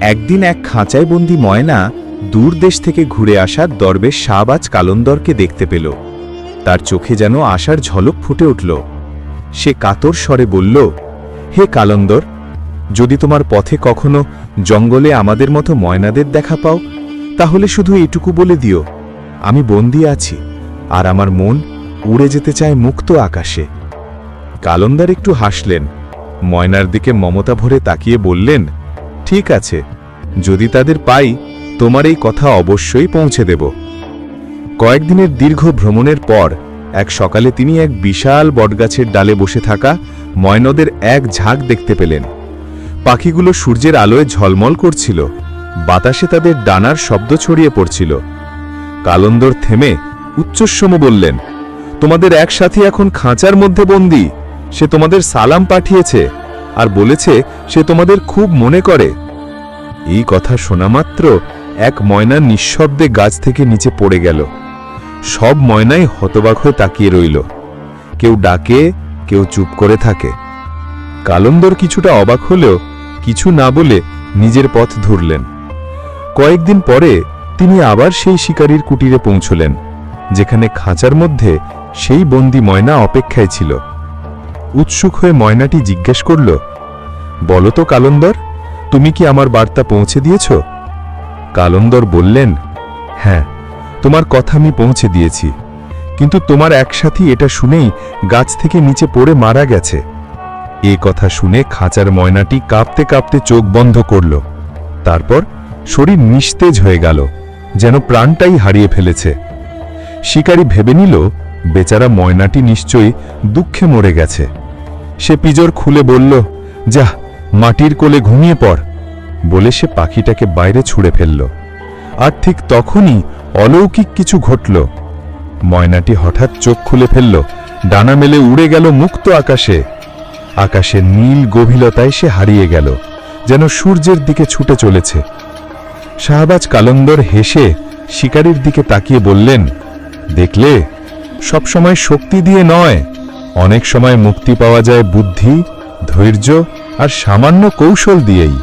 একদিন এক খাঁচায় বন্দি ময়না দূর দেশ থেকে ঘুরে আসা দরবেশ শাহবাজ কালন্দরকে দেখতে পেল। তার চোখে যেন আশার ঝলক ফুটে উঠল। সে কাতর স্বরে বলল, হে কালন্দর, যদি তোমার পথে কখনো জঙ্গলে আমাদের মতো ময়নাদের দেখা পাও, তাহলে শুধু এটুকু বলে দিও, আমি বন্দি আছি, আর আমার মন উড়ে যেতে চায় মুক্ত আকাশে। কালন্দার একটু হাসলেন। ময়নার দিকে মমতা ভরে তাকিয়ে বললেন ঠিক আছে। যদি তাদের পাই, তোমার এই কথা অবশ্যই পৌঁছে দেব। কয়েকদিনের দীর্ঘ ভ্রমণের পর, এক সকালে তিনি এক বিশাল বটগাছের ডালে বসে থাকা ময়নদের এক ঝাঁক দেখতে পেলেন। পাখিগুলো সূর্যের আলোয় ঝলমল করছিল। বাতাসে তাদের ডানার শব্দ ছড়িয়ে পড়ছিল। কালন্দর থেমে উচ্চস্বম বললেন, তোমাদের একসাথে এখন খাঁচার মধ্যে বন্দি। সে তোমাদের সালাম পাঠিয়েছে। আর বলেছে, সে তোমাদের খুব মনে করে। এই কথা শোনা মাত্র এক ময়না নিঃশব্দে গাছ থেকে নিচে পড়ে গেল। সব ময়নাই হতবাক হয়ে তাকিয়ে রইল। কেউ ডাকে, কেউ চুপ করে থাকে। কালন্দর কিছুটা অবাক হলেও কিছু না বলে নিজের পথ ধরলেন। কয়েকদিন পরে তিনি আবার সেই শিকারীর কুটিরে পৌঁছলেন, যেখানে খাঁচার মধ্যে সেই বন্দি ময়না অপেক্ষায় ছিল। উৎসুক হয়ে ময়নাটি জিজ্ঞেস করল বলো তো, কালন্দর, তুমি কি আমার বার্তা পৌঁছে দিয়েছ? কালন্দর বললেন হ্যাঁ তোমার কথা আমি পৌঁছে দিয়েছি। কিন্তু তোমার একসাথী এটা শুনেই গাছ থেকে নিচে পড়ে মারা গেছে। এ কথা শুনে খাঁচার ময়নাটি কাঁপতে কাঁপতে চোখ বন্ধ করল। তারপর শরীর নিস্তেজ হয়ে গেল, যেন প্রাণটাই হারিয়ে ফেলেছে। শিকারী ভেবে নিল, বেচারা ময়নাটি নিশ্চয়ই দুঃখে মরে গেছে। সে পিজর খুলে বলল যা মাটির কোলে ঘুমিয়ে পড়, বলে সে পাখিটাকে বাইরে ছুঁড়ে ফেলল। আর ঠিক তখনই অলৌকিক কিছু ঘটল। ময়নাটি হঠাৎ চোখ খুলে ফেলল, ডানা মেলে উড়ে গেল মুক্ত আকাশে। আকাশের নীল গভীরতায় সে হারিয়ে গেল, যেন সূর্যের দিকে ছুটে চলেছে। শাহবাজ কালন্দর হেসে শিকারীর দিকে তাকিয়ে বললেন, দেখলে সবসময় শক্তি দিয়ে নয়, অনেক সময় মুক্তি পাওয়া যায় বুদ্ধি, ধৈর্য আর সামান্য কৌশল দিয়েই